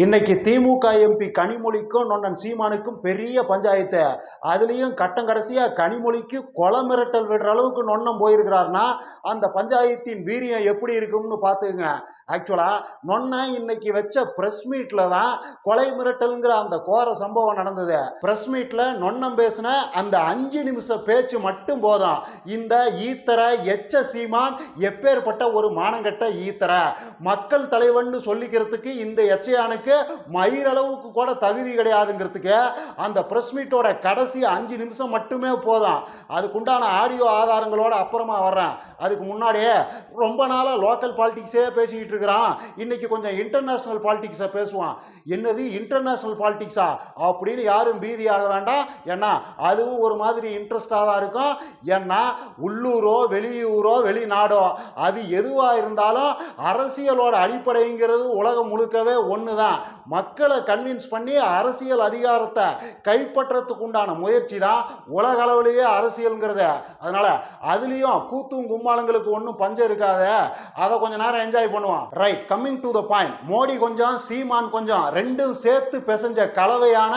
இன்னைக்கு திமுக எம்பி கனிமொழிக்கும் நொன்னன் சீமானுக்கும் பெரிய பஞ்சாயத்து. அதுலேயும் கட்டம் கடைசியாக கனிமொழிக்கு கொலை மிரட்டல் விடுற அளவுக்கு நொன்னம் போயிருக்கிறாருன்னா அந்த பஞ்சாயத்தின் வீரியம் எப்படி இருக்கும்னு பார்த்துங்க ஆக்சுவலாக நொன்ன இன்னைக்கு வச்ச ப்ரெஸ் மீட்டில் தான் கொலை மிரட்டலுங்கிற அந்த கோர சம்பவம் நடந்தது. ப்ரெஸ் மீட்டில் நொன்னம் பேசின அந்த அஞ்சு நிமிஷம் பேச்சு மட்டும் போதும். இந்த ஈத்தர எச்ச சீமான் எப்பேற்பட்ட ஒரு மானங்கட்ட ஈத்தர? மக்கள் தலைவன் சொல்லிக்கிறதுக்கு இந்த எச்சையான எச்சையானுக்கு மயிரளவுக்கு கூட தகுதி கிடையாதுங்கிறதுக்கு அந்த ப்ரெஸ் மீட்டோட கடைசி அஞ்சு நிமிஷம் மட்டுமே போதும். அதுக்குண்டான ஆடியோ ஆதாரங்களோட அப்புறமா வர்றேன். அதுக்கு முன்னாடியே ரொம்ப நாளாக லோக்கல் பாலிட்டிக்ஸே பேசிக்கிட்டு இருக்கிறான். இன்னைக்கு கொஞ்சம் இன்டர்நேஷ்னல் பாலிட்டிக்ஸை பேசுவான். என்னது இன்டர்நேஷ்னல் பாலிட்டிக்ஸா அப்படின்னு யாரும் பீதியாக வேண்டாம். ஏன்னா அதுவும் ஒரு மாதிரி இன்ட்ரெஸ்டாக தான் இருக்கும். ஏன்னா உள்ளூரோ வெளியூரோ வெளிநாடோ அது எதுவாக இருந்தாலும் அரசியலோட அடிப்படைங்கிறது உலகம் முழுக்கவே ஒன்று தான் மக்களை கன்வின்ஸ் பண்ணி அரசியல் அதிகாரத்தை கைப்பற்றத்துக்கு உண்டான முயற்சி தான் உலக அளவிலேயே அரசியலுங்கிறது. அதனால அதுலேயும் கூத்தும் கும்மாளங்களுக்கு ஒன்றும் பஞ்சம் இருக்காத. அதை கொஞ்ச நேரம் என்ஜாய் பண்ணுவோம். Right coming to the point Modi கொஞ்சம் சீமான் கொஞ்சம் ரெண்டும் சேர்த்து பிசைஞ்ச கலவையான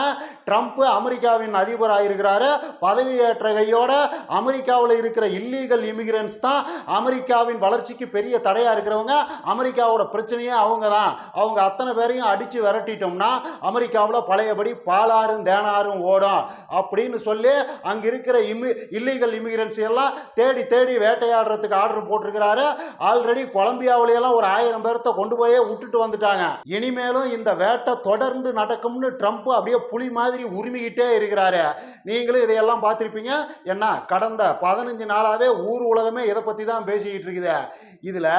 ட்ரம்ப் அமெரிக்காவின் அதிபராக இருக்கிறாரு பதவியேற்ற கையோட அமெரிக்காவில் இருக்கிற இல்லீகல் இமிகிரன்ஸ் தான் அமெரிக்காவின் வளர்ச்சிக்கு பெரிய தடையாக இருக்கிறவங்க. அமெரிக்காவோட பிரச்சனையே அவங்க தான் அவங்க அத்தனை பேரையும் அடித்து விரட்டிட்டோம்னா அமெரிக்காவில் பழையபடி பாலாறும் தேனாரும் ஓடும் அப்படின்னு சொல்லி அங்கே இருக்கிற இமி இல்லீகல் இமிகிரன்ஸ் எல்லாம் தேடி தேடி வேட்டையாடுறதுக்கு ஆர்டர் போட்டிருக்கிறாரு. ஆல்ரெடி கொலம்பியாவிலையெல்லாம் ஒரு ஆயிரம் பேர்த்த கொண்டு போயே விட்டுட்டு வந்துட்டாங்க. இனிமேலும் இந்த வேட்டை தொடர்ந்து நடக்கும்னு ட்ரம்ப் அப்படியே புலி மாதிரி உரிமிக்கிட்டே இருக்கிறாரு. நீங்களும் இதையெல்லாம் பார்த்துருப்பீங்க. என்ன கடந்த பதினஞ்சு நாளாவே ஊர் உலகமே இதை பற்றி தான் பேசிக்கிட்டு இருக்குது? இதில்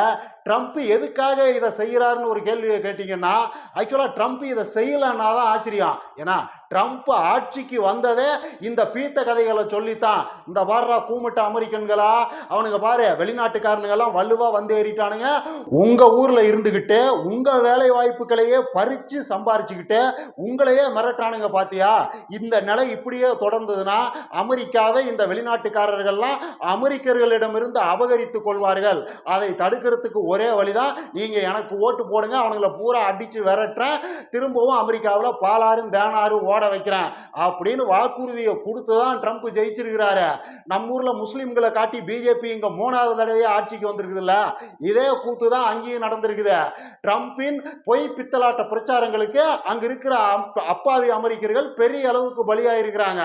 ட்ரம்ப் எதுக்காக இதை செய்கிறாருன்னு ஒரு கேள்வியை கேட்டிங்கன்னா ஆக்சுவலாக ட்ரம்ப் இதை செய்யலைன்னா தான் ஆச்சரியம். ஏன்னா ட்ரம்ப் ஆட்சிக்கு வந்ததே இந்த பீத்த கதைகளை சொல்லித்தான். இந்த பாடுறா கூமிட்ட அமெரிக்கன்களா அவனுங்க பாரு வெளிநாட்டுக்காரனுங்கெல்லாம் வலுவாக வந்து ஏறிட்டானுங்க. உங்கள் ஊரில் இருந்துக்கிட்டு உங்கள் வேலை வாய்ப்புகளையே பறித்து சம்பாரிச்சுக்கிட்டு உங்களையே மிரட்டானுங்க பார்த்தியா இந்த நிலை இப்படியே தொடர்ந்ததுன்னா அமெரிக்காவை இந்த வெளிநாட்டுக்காரர்கள்லாம் அமெரிக்கர்களிடமிருந்து அபகரித்து கொள்வார்கள். அதை தடுக்கிறதுக்கு ஒரே வழிதான் நீங்கள் எனக்கு ஓட்டு போடுங்க அவனுங்களை பூரா அடித்து விரட்டுறேன் திரும்பவும் அமெரிக்காவில் பாலாறும் தேனாரும் ஓட வைக்கிறேன் அப்படின்னு வாக்குறுதியை கொடுத்து தான் ட்ரம்ப் ஜெயிச்சிருக்கிறாரு. நம்ம ஊரில் முஸ்லீம்களை காட்டி பிஜேபி இங்கே மூணாவது தடவையே ஆட்சிக்கு வந்திருக்குதுல்ல? இதே கூத்து தான் அங்கேயும் நடந்திருக்குது. ட்ரம்ப்பின் பொய் பித்தலாட்ட பிரச்சாரங்களுக்கு அங்கே இருக்கிற அப்பாவி அமெரிக்கர்கள் பெரிய அளவுக்கு பலியாயிருக்கிறாங்க.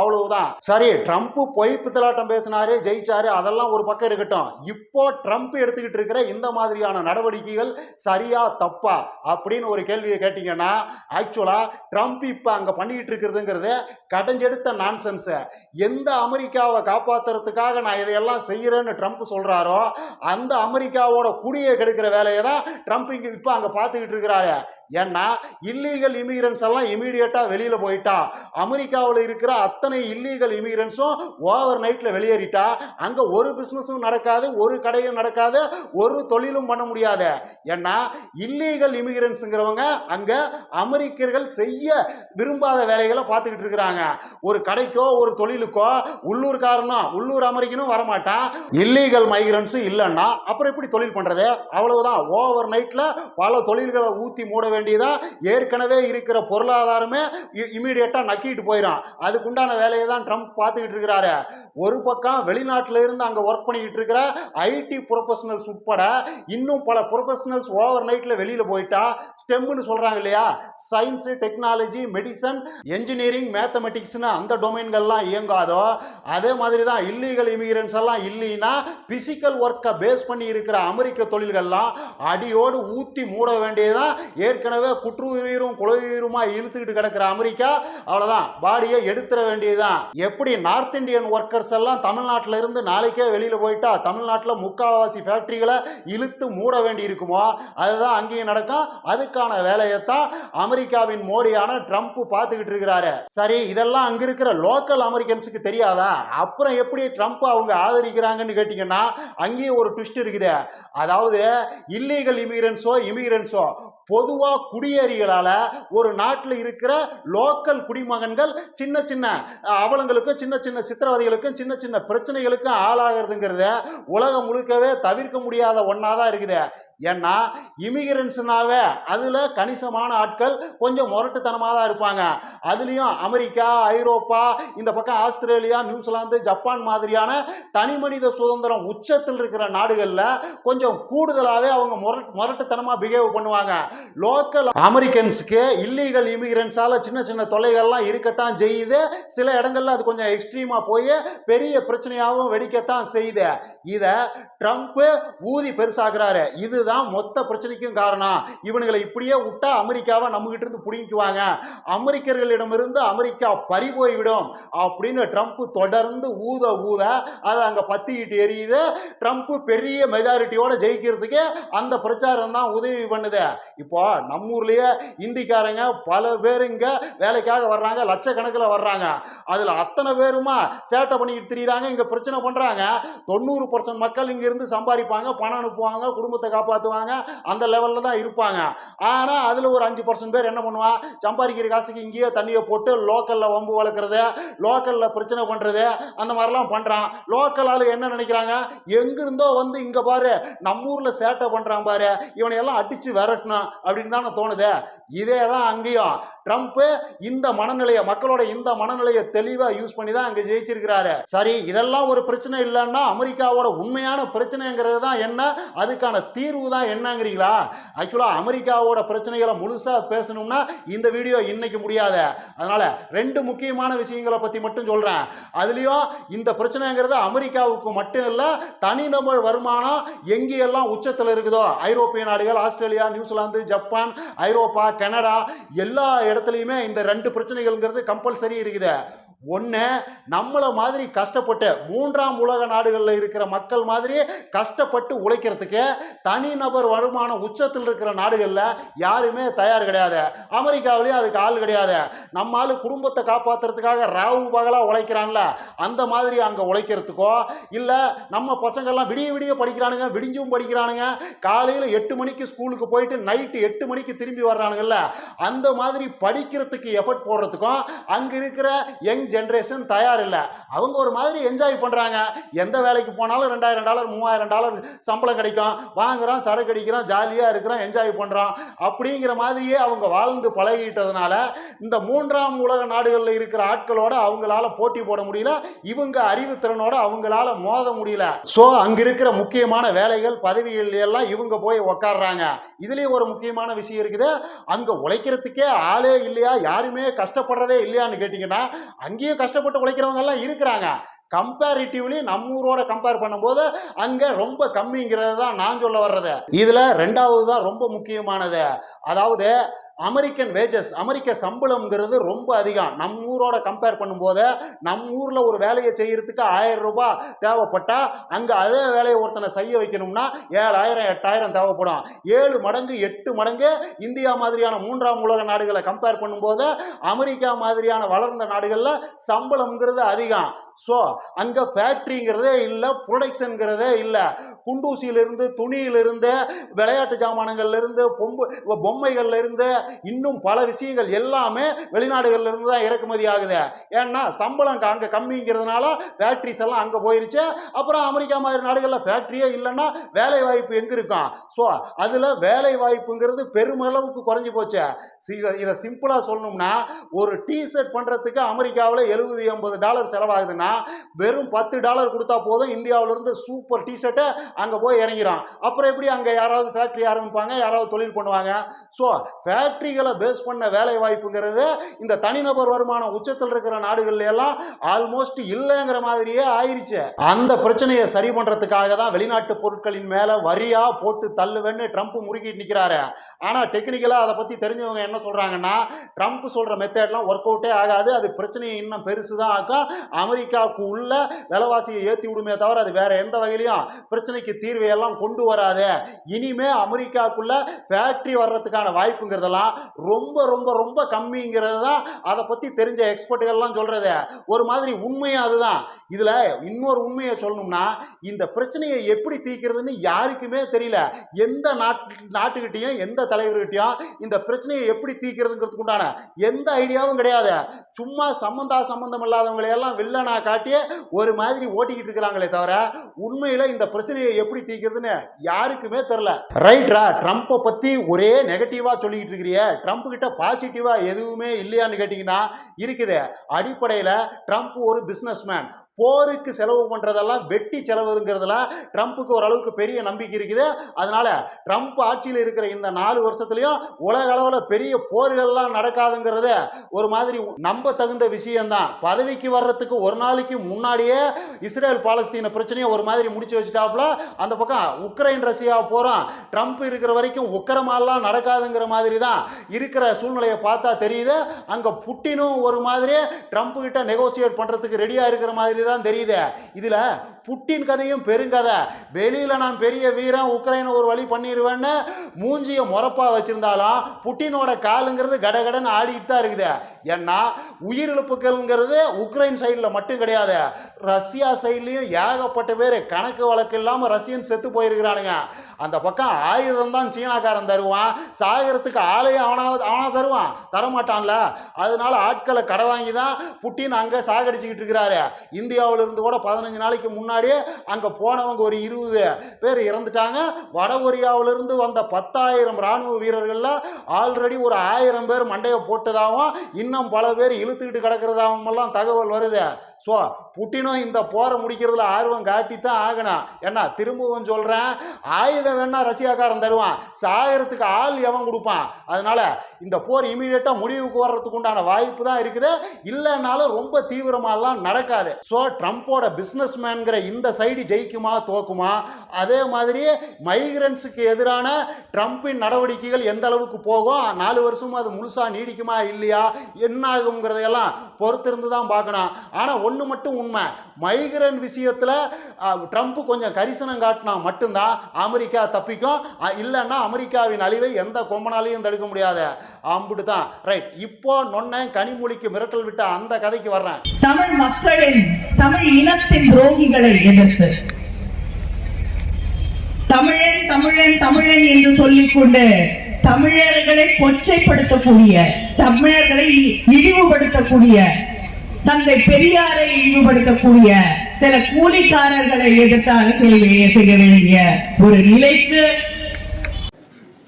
அவ்வளவுதான். சரி ட்ரம்ப் பொய் பித்தலாட்டம் பேசினாரு ஜெயிச்சாரு அதெல்லாம் ஒரு பக்கம் இருக்கட்டும். இப்போ ட்ரம்ப் எடுத்துக்கிட்டு இருக்கிற இந்த மாதிரியான நடவடிக்கைகள் சரியா தப்பா அப்படின்னு ஒரு கேள்வியை கேட்டீங்கன்னா ஆக்சுவலா ட்ரம்ப் இப்போ அங்க பண்ணிக்கிட்டு இருக்கிறதுங்கிறது கடைஞ்செடுத்த நான்சென்ஸ் எந்த அமெரிக்காவை காப்பாத்துறதுக்காக நான் இதையெல்லாம் செய்கிறேன்னு ட்ரம்ப் சொல்கிறாரோ அந்த அமெரிக்காவோட குடியை கெடுக்கிற வேலையை தான் ட்ரம்ப் இங்கே இப்போ அங்கே பார்த்துக்கிட்டு இருக்கிறாரு. ஏன்னா இல்லீகல் இமிகிரன்ஸ் எல்லாம் இமிடியட்டாக வெளியில் போய் போயிட்டா. அமெரிக்காவில் இருக்கிற அத்தனை இல்லீகல் இமிகிரன்ஸும் ஓவர் நைட்ல வெளியேறிட்டா. அங்க ஒரு பிசினஸும் நடக்காது ஒரு கடையும் நடக்காது ஒரு தொழிலும் பண்ண முடியாது. ஏன்னா இல்லீகல் இமிகிரன்ஸுங்கிறவங்க அங்க அமெரிக்கர்கள் செய்ய விரும்பாத வேலைகளை பார்த்துக்கிட்டு இருக்கிறாங்க. ஒரு கடைக்கோ ஒரு தொழிலுக்கோ உள்ளூர்காரனும் உள்ளூர் அமெரிக்கனும் வரமாட்டான் இல்லீகல் மைக்ரன்ஸும் இல்லைன்னா அப்புறம் எப்படி தொழில் பண்ணுறது அவ்வளவுதான். ஓவர் நைட்டில் பல தொழில்களை ஊற்றி மூட வேண்டியதாக ஏற்கனவே இருக்கிற பொருளாதாரமே இமீடியட்டாக நக்கிட்டு போயிடும் அதுக்குண்டான வேலையை தான் ட்ரம்ப் பார்த்துக்கிட்டு இருக்கிறாரு. ஒரு பக்கம் வெளிநாட்டில் இருந்து அங்கே ஒர்க் பண்ணிக்கிட்டு இருக்கிற ஐடி ப்ரொஃபஷனல்ஸ் உட்பட இன்னும் பல ப்ரொஃபஷனல்ஸ் ஓவர் நைட்டில் வெளியில் போயிட்டா ஸ்டெம்னு சொல்கிறாங்க இல்லையா? சயின்ஸு டெக்னாலஜி மெடிசன் என்ஜினியரிங் மேத்தமெட்டிக்ஸ்னு அந்த டொமைன்கள்லாம் இயங்காதோ அதே மாதிரி தான் இல்லீகல் இமிகிரன்ஸ் எல்லாம் இல்லைன்னா பிசிக்கல் ஒர்க்கை பேஸ் பண்ணி இருக்கிற அமெரிக்க தொழில்கள்லாம் அடியோடு ஊற்றி மூட வேண்டியதான் ஏற்கனவே குற்றுயிரும் குலையுயிருமா இழுத்துக்கிட்டு கிடக்கிற அமெரிக்கா அவ்வளோதான் பாடியை எடுத்துட வேண்டியதுதான். எப்படி நார்த் இந்தியன் ஒர்க்கர்ஸ் எல்லாம் தமிழ்நாட்டில் இருந்து நாளைக்கே வெளியில் போயிட்டா தமிழ்நாட்டில் முக்காவாசி ஃபேக்ட்ரிகளை இழுத்து மூட வேண்டி இருக்குமோ? அதுதான் அங்கேயும் நடக்கும். அதுக்கான வேலையைத்தான் அமெரிக்காவின் மோடியான ட்ரம்ப் பார்த்துக்கிட்டு இருக்கிறாரு. சரி இதெல்லாம் அங்க இருக்கிற லோக்கல் அமெரிக்கன்ஸுக்கு தெரியாதா? அப்புறம் எப்படி ட்ரம்ப் அவங்க ஆதரிக்கிறாங்கன்னு கேட்டிங்கன்னா அங்கேயும் ஒரு ட்விஸ்ட் இருக்குது. அதாவது இல்லீகல் இமிகிரன்ஸோ இமிகிரன்ஸோ பொதுவாக குடியேறிகளால் ஒரு நாட்டில் இருக்கிற லோக்கல் குடிமகன்கள் சின்ன சின்ன அவலங்களுக்கும் சின்ன சின்ன சித்திரவதைகளுக்கும் சின்ன சின்ன பிரச்சனைகளுக்கும் ஆளாகிறதுங்கிறத உலகம் முழுக்கவே தவிர்க்க முடியாத ஒன்றா தான் இருக்குது. ஏன்னா இமிகிரன்ஸ்னாவே அதில் கணிசமான ஆட்கள் கொஞ்சம் முரட்டுத்தனமாக தான் இருப்பாங்க. அதுலேயும் அமெரிக்கா ஐரோப்பா இந்த பக்கம் ஆஸ்திரேலியா நியூசிலாந்து ஜப்பான் மாதிரியான தனி மனித சுதந்திரம் உச்சத்தில் இருக்கிற நாடுகளில் கொஞ்சம் கூடுதலாகவே அவங்க முரட்டு முரட்டுத்தனமாக பிஹேவ் பண்ணுவாங்க. லோக்கல் அமெரிக்கன்ஸுக்கு இல்லீகல் இமிகிரன்ஸால் சின்ன சின்ன தொலைகள்லாம் இருக்கத்தான் செய்யுது. சில இடங்கள்ல அது கொஞ்சம் எக்ஸ்ட்ரீமாக போய் பெரிய பிரச்சனையாகவும் வெடிக்கத்தான் செய்யுது. இதை ட்ரம்ப்பு ஊதி பெருசாகிறாரு இதுதான் மொத்த பிரச்சனைக்கும் காரணம். இவனுங்களை இப்படியே விட்டா அமெரிக்காவை நம்மகிட்ட இருந்து பிடிங்கிக்குவாங்க. அமெரிக்கர்களிடமிருந்து அமெரிக்கா பறி போய்விடும் அப்படின்னு ட்ரம்ப் தொடர்ந்து ஊத ஊத அதை அங்கே பத்திக்கிட்டு எரியுது. ட்ரம்ப் பெரிய மெஜாரிட்டியோட ஜெயிக்கிறதுக்கு அந்த பிரச்சாரம் தான் உதவி பண்ணுது. இப்போ நம்ம ஊர்லயே இந்திக்காரங்க பல பேர் இங்க வேலைக்காக வர்றாங்க லட்சக்கணக்கில் வர்றாங்க. அதில் அத்தனை பேருமா சேட்டை பண்ணிக்கிட்டு திரியிறாங்க இங்கே பிரச்சனை பண்றாங்க. தொண்ணூறு பர்சன்ட் மக்கள் இங்கேருந்து சம்பாதிப்பாங்க பணம் அனுப்புவாங்க குடும்பத்தை காப்பாற்றுவாங்க அந்த லெவலில் தான் இருப்பாங்க. ஆனால் அதில் ஒரு அஞ்சு பர்சன்ட் பேர் என்ன பண்ணுவான் சம்பாதிக்கிற காசுக்கு இங்கேயே தண்ணியை போட்டு லோக்கலில் வம்பு வளர்க்குறது லோக்கலில் பிரச்சனை பண்ணுறது அந்த மாதிரிலாம் பண்ணுறான் லோக்கல் ஆளு என்ன நினைக்கிறாங்க? எங்கிருந்தோ வந்து இங்கே பாரு நம்ம ஊரில் சேட்டை பண்ணுறான் பாரு இவனை எல்லாம் அடித்து விரட்டணும் அப்படின்னு தானே தோணுது. இதே தான் அங்கேயும். ட்ரம்ப்பு இந்த மனநிலையை மக்களோட இந்த மனநிலையை தெளிவாக யூஸ் பண்ணி தான் அங்கே ஜெயிச்சிருக்கிறாரு. சரி இதெல்லாம் ஒரு பிரச்சனை இல்லைன்னா அமெரிக்காவோட உண்மையான பிரச்சனைங்கிறது தான் என்ன? அதுக்கான தீர்வு தான் என்னங்கிறீங்களா? ஆக்சுவலாக அமெரிக்காவோட பிரச்சனைகளை முழுசாக பேசணும்னா இந்த வீடியோ இன்னைக்கு முடியாது. அதனால ரெண்டு முக்கியமான விஷயங்களை பற்றி மட்டும் சொல்கிறேன் அதுலேயும் இந்த பிரச்சனைங்கிறது அமெரிக்காவுக்கு மட்டும் இல்லை தனிநபர் வருமானம் எங்கேயெல்லாம் உச்சத்தில் இருக்குதோ ஐரோப்பிய நாடுகள் Australia New Zealand Japan Europe Canada எல்லா இடத்துலையுமே இந்த ரெண்டு பிரச்சனைகள்ங்கிறது கம்பல்சரி இருக்குது. ஒன்று நம்மளை மாதிரி கஷ்டப்பட்டு மூன்றாம் உலக நாடுகளில் இருக்கிற மக்கள் மாதிரி கஷ்டப்பட்டு உழைக்கிறதுக்கு தனிநபர் வருமானம் உச்சத்தில் இருக்கிற நாடுகளில் யாருமே தயார் கிடையாது. அமெரிக்காவிலையும் அதுக்கு ஆள் கிடையாது. நம்ம ஆள் குடும்பத்தை காப்பாற்றுறதுக்காக ராவு பகலாக உழைக்கிறான்ல அந்த மாதிரி அங்கே உழைக்கிறதுக்கோ இல்லை நம்ம பசங்கள்லாம் விடிய விடிய படிக்கிறானுங்க விடிஞ்சும் படிக்கிறானுங்க காலையில் எட்டு மணிக்கு ஸ்கூலுக்கு போயிட்டு நைட்டு எட்டு மணிக்கு திரும்பி வர்றானுங்கல்ல அந்த மாதிரி படிக்கிறதுக்கு எஃபர்ட் போடுறதுக்கும் அங்கே இருக்கிற யங் ஜென்ரேஷன் தயார் இல்லை அவங்க ஒரு மாதிரி என்ஜாய் பண்ணுறாங்க எந்த வேலைக்கு போனாலும் ரெண்டாயிரம் டாலர் மூவாயிரம் டாலர் சம்பளம் கிடைக்கும். வாங்குறோம் சரக்கு அடிக்கிறோம் ஜாலியாக இருக்கிறோம் என்ஜாய் பண்ணுறோம் அப்படிங்கிற மாதிரியே அவங்க வாழ்ந்து பழகிட்டதுனால இந்த மூன்றாம் உலக நாடுகளில் இருக்கிற ஆட்களோட அவங்களால போட்டி போட முடியல. இவங்க அறிவுத்திறனோட அவங்களால மோத முடியல. ஸோ அங்கே இருக்கிற முக்கியமான வேலைகள் பதவிகள் எல்லாம் இவங்க போய் உக்காடுறாங்க இதுலேயும் ஒரு முக்கியமான விஷயம் இருக்குது. அங்கே உழைக்கிறதுக்கே ஆளே இல்லையா? யாருமே கஷ்டப்படுறதே இல்லையான்னு கேட்டிங்கன்னா இங்கேயும் கஷ்டப்பட்டு உழைக்கிறவங்க எல்லாம் இருக்கிறாங்க. கம்பேரிட்டிவ்லி நம்ம ஊரோட கம்பேர் பண்ணும்போது அங்கே ரொம்ப கம்மிங்கிறது தான் நான் சொல்ல வர்றது. இதில் ரெண்டாவது தான் ரொம்ப முக்கியமானது. அதாவது அமெரிக்கன் வேஜஸ் அமெரிக்க சம்பளம்ங்கிறது ரொம்ப அதிகம். நம்ம ஊரோட கம்பேர் பண்ணும்போது நம்ம ஊரில் ஒரு வேலையை செய்கிறதுக்கு ஆயிரம் ரூபாய் தேவைப்பட்டால் அங்கே அதே வேலையை ஒருத்தனை செய்ய வைக்கணும்னா ஏழாயிரம் எட்டாயிரம் தேவைப்படும். ஏழு மடங்கு எட்டு மடங்கு இந்தியா மாதிரியான மூன்றாம் உலக நாடுகளை கம்பேர் பண்ணும்போது அமெரிக்கா மாதிரியான வளர்ந்த நாடுகளில் சம்பளம்ங்கிறது அதிகம். ஸோ அங்கே ஃபேக்ட்ரிங்கிறதே இல்லை ப்ரொடக்ஷனுங்கிறதே இல்லை. குண்டூசியிலிருந்து துணியிலிருந்து விளையாட்டு ஜாமானங்கள்லேருந்து பொம்பு பொம்மைகள்லேருந்து இன்னும் பல விஷயங்கள் எல்லாமே வெளிநாடுகள்லேருந்து தான் இறக்குமதி ஆகுது. ஏன்னா சம்பளம் அங்கே கம்மிங்கிறதுனால ஃபேக்ட்ரிஸ் எல்லாம் அங்கே போயிருச்சு. அப்புறம் அமெரிக்கா மாதிரி நாடுகளில் ஃபேக்ட்ரியே இல்லைன்னா வேலை வாய்ப்பு எங்கே இருக்கும்? ஸோ அதில் வேலை வாய்ப்புங்கிறது பெருமளவுக்கு குறைஞ்சி போச்சு. இதை இதை சிம்பிளாக சொல்லணும்னா ஒரு டிஷர்ட் பண்ணுறதுக்கு அமெரிக்காவில் எழுபது எண்பது டாலர் செலவாகுதுன்னா வெறும் பத்து டாலர் கொடுத்தா போதும் இந்தியாவிலிருந்து சூப்பர் டிஷர்ட்டை அங்கே போய் இறங்கிறான். அப்புறம் எப்படி அங்கே யாராவது ஃபேக்ட்ரி ஆரம்பிப்பாங்க? யாராவது தொழில் பண்ணுவாங்க? ஸோ ஃபேக்ட்ரிகளை பேஸ் பண்ண வேலை வாய்ப்புங்கிறது இந்த தனிநபர் வருமானம் உச்சத்தில் இருக்கிற நாடுகள்ல எல்லாம் ஆல்மோஸ்ட் இல்லைங்கிற மாதிரியே ஆயிடுச்சு அந்த பிரச்சனையை சரி பண்ணுறதுக்காக தான் வெளிநாட்டு பொருட்களின் மேலே வரியாக போட்டு தள்ளுவேன்னு ட்ரம்ப் முறுக்கிட்டு நிற்கிறாரு ஆனால் டெக்னிக்கலாக அதை பற்றி தெரிஞ்சவங்க என்ன சொல்கிறாங்கன்னா ட்ரம்ப் சொல்கிற மெத்தட்லாம் ஒர்க் அவுட்டே ஆகாது. அது பிரச்சனையை இன்னும் பெருசு தான் ஆக்கும் அமெரிக்காவுக்கு உள்ள விலைவாசியை ஏற்றி விடுமே தவிர அது வேற எந்த வகையிலையும் பிரச்சனைக்கு தீர்வை எல்லாம் கொண்டு வராது. இனிமே அமெரிக்காவுக்குள்ள ஃபேக்ட்ரி வர்றதுக்கான வாய்ப்புங்கிறதெல்லாம் ரொம்ப ரொம்ப ரொம்ப கம்மிங்கிறது தான் அதை பற்றி தெரிஞ்ச எக்ஸ்பர்ட்டுகள்லாம் சொல்கிறது ஒரு மாதிரி உண்மையும் அதுதான். இதில் இன்னொரு உண்மையை சொல்லணும்னா இந்த பிரச்சனையை எப்படி தீர்க்கிறதுன்னு யாருக்குமே தெரியல. எந்த நாட்டு நாட்டுக்கிட்டேயும் எந்த தலைவர்கிட்டையும் இந்த பிரச்சனையை எப்படி தீர்க்கிறதுங்கிறதுக்கு உண்டான எந்த ஐடியாவும் கிடையாது. சும்மா சம்மந்தா சம்மந்தம் இல்லாதவங்களையெல்லாம் வில்லனா காட்டி ஒரு மாதிரி ஓட்டிக்கிட்டு இருக்கிறாங்களே தவிர உண்மையில இந்த பிரச்சனையை எப்படி தீக்கிறதுன்னு யாருக்குமே தெரில. ரைட்ரா ட்ரம்ப்பை பத்தி ஒரே நெகட்டிவா சொல்லிக்கிட்டு இருக்கிறிய. ட்ரம்ப் கிட்ட பாசிட்டிவா எதுவுமே இல்லையான்னு கேட்டிங்கன்னா இருக்குது. அடிப்படையில் ட்ரம்ப் ஒரு பிஸ்னஸ்மேன் போருக்கு செலவு பண்ணுறதெல்லாம் வெட்டி செலவுங்கிறதுல ட்ரம்ப்புக்கு ஓரளவுக்கு பெரிய நம்பிக்கை இருக்குது. அதனால் ட்ரம்ப் ஆட்சியில் இருக்கிற இந்த நாலு வருஷத்துலையும் உலக அளவில் பெரிய போர்கள்லாம் நடக்காதுங்கிறது ஒரு மாதிரி நம்ப தகுந்த விஷயம்தான். பதவிக்கு வர்றதுக்கு ஒரு நாளைக்கு முன்னாடியே இஸ்ரேல் பாலஸ்தீன பிரச்சனையை ஒரு மாதிரி முடிச்சு வச்சுட்டாப்புல. அந்த பக்கம் உக்ரைன் ரஷ்யா போகிறோம் ட்ரம்ப் இருக்கிற வரைக்கும் உக்கிரமாலாம் நடக்காதுங்கிற மாதிரி தான் இருக்கிற சூழ்நிலையை பார்த்தா தெரியுது. அங்கே புட்டினும் ஒரு மாதிரி ட்ரம்ப் கிட்ட நெகோசியேட் பண்ணுறதுக்கு ரெடியாக இருக்கிற மாதிரி தான் தெரியுது. இதில் புட்டின் கதையும் பெருங்கதை. வெளியில் நான் பெரிய வீரன் உக்ரைனை ஒரு வழி பண்ணிடுவேன்னு மூஞ்சியை முறப்பாக வச்சிருந்தாலும் புட்டினோட காலுங்கிறது கடகடன்னு ஆடிட்டு தான் இருக்குது. ஏன்னா உயிரிழப்புகள்ங்கிறது உக்ரைன் சைடில் மட்டும் கிடையாது. ரஷ்யா சைட்லேயும் ஏகப்பட்ட பேர் கணக்கு வழக்கு இல்லாமல் ரஷ்யன் செத்து போயிருக்கிறானுங்க. அந்த பக்கம் ஆயுதம் தான் சீனாக்காரன் தருவான். சாகரத்துக்கு ஆளையும் அவனாக அவனாக தருவான். தரமாட்டான்ல. அதனால ஆட்களை கடை வாங்கி தான் புட்டின் அங்கே சாகடிச்சுக்கிட்டு இருக்கிறாரு. இந்தியாவிலிருந்து கூட பதினஞ்சு நாளைக்கு முன்னாடியே அங்கே போனவங்க ஒரு இருபது பேர் இறந்துட்டாங்க. வட கொரியாவிலிருந்து வந்த பத்தாயிரம் இராணுவ வீரர்களில் ஆல்ரெடி ஒரு ஆயிரம் பேர் மண்டையை போட்டதாகவும் இன்னும் பல பேர் இழுத்துக்கிட்டு கிடக்கிறதாகவும் எல்லாம் தகவல் வருது. ஸோ புட்டினும் இந்த போரை முடிக்கிறதுல ஆர்வம் காட்டி தான் ஆகணும். என்ன திரும்பவும் சொல்கிறேன் ஆயுதம் வேணா ரஷ்யாக்காரன் தருவான். சாகிறதுக்கு ஆள் எவன் கொடுப்பான். அதனால இந்த போர் இமீடியட்டாக முடிவுக்கு வர்றதுக்கு உண்டான வாய்ப்பு தான் இருக்குது. இல்லைனாலும் ரொம்ப தீவிரமாலாம் நடக்காது. ஸோ ட்ரம்ப்போட பிஸ்னஸ் மேன்கிற இந்த சைடு ஜெயிக்குமா தோக்குமா? அதே மாதிரி மைக்ரன்ஸுக்கு எதிரான ட்ரம்ப்பின் நடவடிக்கைகள் எந்த அளவுக்கு போகும்? நாலு வருஷமும் அது முழுசாக நீடிக்குமா இல்லையா? என்ன ஆகுங்கிறதையெல்லாம் பொறுத்திருந்து தான் பார்க்கணும். ஆனால் ஒன்று மட்டும் உண்மை. மைக்ரன் விஷயத்தில் ட்ரம்ப் கொஞ்சம் கரிசனம் காட்டினா மட்டும்தான் அமெரிக்கா இந்தியா தப்பிக்கும். இல்லைன்னா அமெரிக்காவின் அழிவை எந்த கொம்பனாலையும் தடுக்க முடியாது. அம்புட்டு தான். ரைட் இப்போ நொன்ன கனிமொழிக்கு மிரட்டல் விட்ட அந்த கதைக்கு வர்றேன். தமிழ் மக்களின் தமிழ் இனத்தின் துரோகிகளை எதிர்த்து. தமிழன் தமிழன் தமிழன் என்று சொல்லிக்கொண்டு தமிழர்களை கொச்சைப்படுத்தக்கூடிய தமிழர்களை இழிவுபடுத்தக்கூடிய தந்தை பெரியாரை இழிவுபடுத்தக்கூடிய சில கூலிக்காரர்களை எதிர்த்து அரசியல் செய்ய வேண்டிய ஒரு நிலைக்கு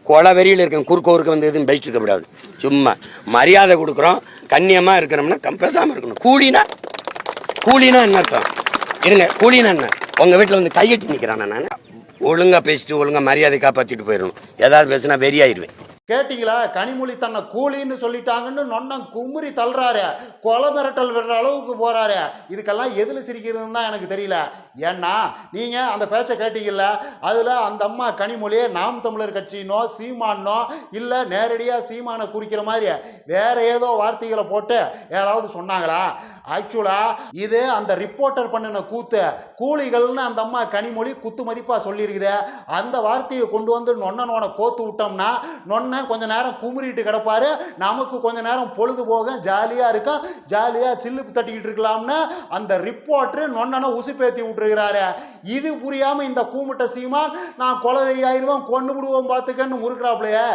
கொலவெறியில் இருக்கேன் குறுக்கோருக்கு வந்து எதுவும் பேசிட்டு இருக்கக்கூடாது சும்மா மரியாதை கொடுக்குறோம் கண்ணியமாக இருக்கிறோம்னா கம் பேசாமல் இருக்கணும். கூலினா கூலினா என்ன அர்த்தம்? இருங்க கூலினா என்ன? உங்கள் வீட்டில் வந்து கையெட்டி நிற்கிறானா நான்? ஒழுங்காக பேசிட்டு ஒழுங்காக மரியாதை காப்பாற்றிட்டு போயிடணும். ஏதாவது பேசுனா வெறியாயிருவேன் கேட்டிங்களா? கனிமொழி தன்னை கூலின்னு சொல்லிட்டாங்கன்னு நொன்னம் குமுறி தள்ளுறாரு. கொலை மிரட்டல் விடுற அளவுக்கு போகிறாரு இதுக்கெல்லாம் எதில் சிரிக்கிறதுன்னு தான் எனக்கு தெரியல. ஏன்னா நீங்கள் அந்த பேச்சை கேட்டீங்கல்ல அதில் அந்த அம்மா கனிமொழியே நாம் தமிழர் கட்சினோ சீமானோ இல்லை நேரடியாக சீமானை குறிக்கிற மாதிரி வேறு ஏதோ வார்த்தைகளை போட்டு ஏதாவது சொன்னாங்களா? ஆக்சுவலாக இது அந்த ரிப்போர்ட்டர் பண்ணின கூத்து கூலிகள்னு அந்த அம்மா கனிமொழி குத்து மதிப்பாக சொல்லியிருக்குது அந்த வார்த்தையை கொண்டு வந்து நொன்னனோட கோத்து விட்டோம்னா நொன்ன கொஞ்ச நேரம் குமுறிட்டு கிடப்பாரு நமக்கு கொஞ்ச நேரம் பொழுது போக ஜாலியாக இருக்கும் ஜாலியாக சில்லுக்கு தட்டிக்கிட்டு இருக்கலாம்னு அந்த ரிப்போர்ட்ரு நொன்னனை உசுப்பேத்தி விட்டுருக்கிறாரு. இது புரியாமல் இந்த கூமுட்ட சீமான் நான் கொலவெறி ஆயிடுவேன் கொண்டு விடுவோம் பார்த்துக்கன்னு முறுக்கிறாப்லையே.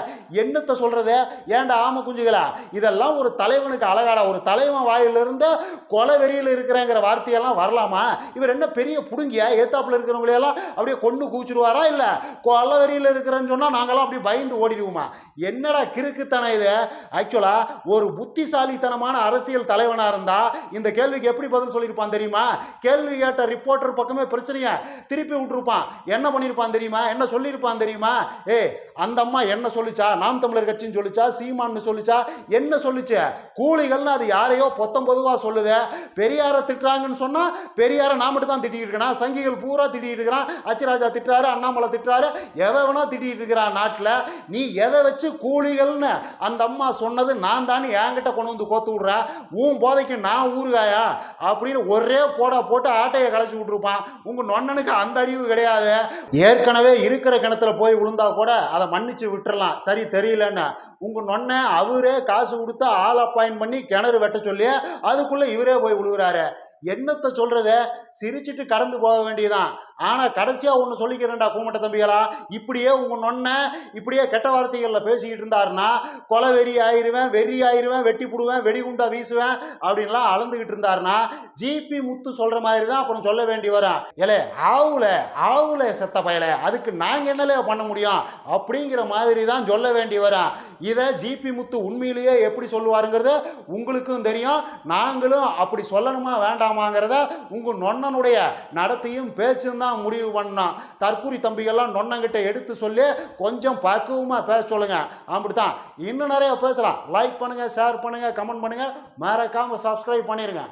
என்னத்தை சொல்கிறது ஏன்டா ஆம குஞ்சுகளா? இதெல்லாம் ஒரு தலைவனுக்கு அழகாடா ஒரு தலைவன் வாயிலிருந்து கொலவெறியில் இருக்கிறேங்கிற வார்த்தையெல்லாம் வரலாமா? இவர் என்ன பெரிய புடுங்கியா? ஏத்தாப்புல இருக்கிறவங்களையெல்லாம் அப்படியே கொண்டு கூச்சிடுவாரா இல்லை? கொலவெறியில் இருக்கிறேன்னு சொன்னால் நாங்களாம் அப்படியே பயந்து ஓடிடுவோமா? என்னடா கிறுக்குத்தனம் இது? ஆக்சுவலாக ஒரு புத்திசாலித்தனமான அரசியல் தலைவனாக இருந்தால் இந்த கேள்விக்கு எப்படி பதில் சொல்லியிருப்பான் தெரியுமா? கேள்வி கேட்ட ரிப்போர்ட்டர் பக்கமே பிரச்சனையை? திருப்பி விட்டுருப்பான். என்ன பண்ணியிருப்பான் தெரியுமா? என்ன சொல்லியிருப்பான் தெரியுமா? ஏ அந்த அம்மா என்ன சொல்லிச்சா? நாம் தமிழர் கட்சின்னு சொல்லிச்சா? சீமான்னு சொல்லிச்சா? என்ன சொல்லிச்சு? கூலிகள்னு அது யாரையோ பொத்தம் பொதுவாக சொல்லுது. பெரியாரை திட்டுறாங்கன்னு சொன்னால் பெரியாரை நான் மட்டும் தான் திட்டிகிட்டு இருக்கிறான் சங்கிகள் பூரா திட்டிகிட்டு இருக்கிறான். அச்சிராஜா திட்டுறாரு அண்ணாமலை திட்டுறாரு. எவனா திட்டிகிட்டு இருக்கிறான் நாட்டில். நீ எதை வச்சு கூலிகள்னு அந்த அம்மா சொன்னது நான் தானே என்கிட்ட கொண்டு வந்து கோத்து விட்றேன் உன் போதைக்கு நான் ஊறுகாயா? அப்படின்னு ஒரே போடா போட்டு ஆட்டையை களைச்சி விட்ருப்பான் உங்கள் நொண்ணனுக்கு அந்த அறிவு கிடையாது. ஏற்கனவே இருக்கிற கிணத்துல போய் விழுந்தா கூட அதை மன்னிச்சு விட்டுறலாம். சரி தெரியலன்னு. உங்கள் நொன்ன அவரே காசு கொடுத்து ஆள் அப்பாயின் பண்ணி கிணறு வெட்ட சொல்லி அதுக்குள்ளே இவரே போய் விழுகிறாரு என்னத்தை சொல்கிறத சிரிச்சிட்டு கடந்து போக வேண்டியதான் ஆனால் கடைசியாக ஒன்று சொல்லிக்கிறேன்டா கூமட்ட தம்பிகளா இப்படியே உங்கள் நொன்னை இப்படியே கெட்ட வார்த்தைகளில் பேசிக்கிட்டு இருந்தாருன்னா கொலை வெறி ஆயிருவேன் வெறி ஆயிருவேன் வெட்டி போடுவேன் வெடிகுண்டா வீசுவேன் அப்படின்லாம் அளந்துக்கிட்டு இருந்தாருன்னா ஜிபி முத்து சொல்கிற மாதிரி தான் அப்புறம் சொல்ல வேண்டி வரும். ஏலே ஆவுல ஆவுல செத்த பயல அதுக்கு நாங்கள் என்னலே பண்ண முடியும்? அப்படிங்கிற மாதிரி தான் சொல்ல வேண்டி வரும். இதை ஜிபி முத்து உண்மையிலேயே எப்படி சொல்லுவாருங்கிறது உங்களுக்கும் தெரியும். நாங்களும் அப்படி சொல்லணுமா வேண்டாமாங்கிறத உங்கள் நொண்ணனுடைய நடத்தையும் பேச்சும் தான் முடிவு பண்ணோம் தற்கூரி தம்பிகள்லாம் நொன்னங்கிட்ட எடுத்து சொல்லி கொஞ்சம் பக்குவமாக பேச சொல்லுங்க. அப்படித்தான். இன்னும் நிறைய பேசலாம். லைக் பண்ணுங்கள் ஷேர் பண்ணுங்கள் கமெண்ட் பண்ணுங்கள் மறக்காமல் சப்ஸ்கிரைப் பண்ணிடுங்க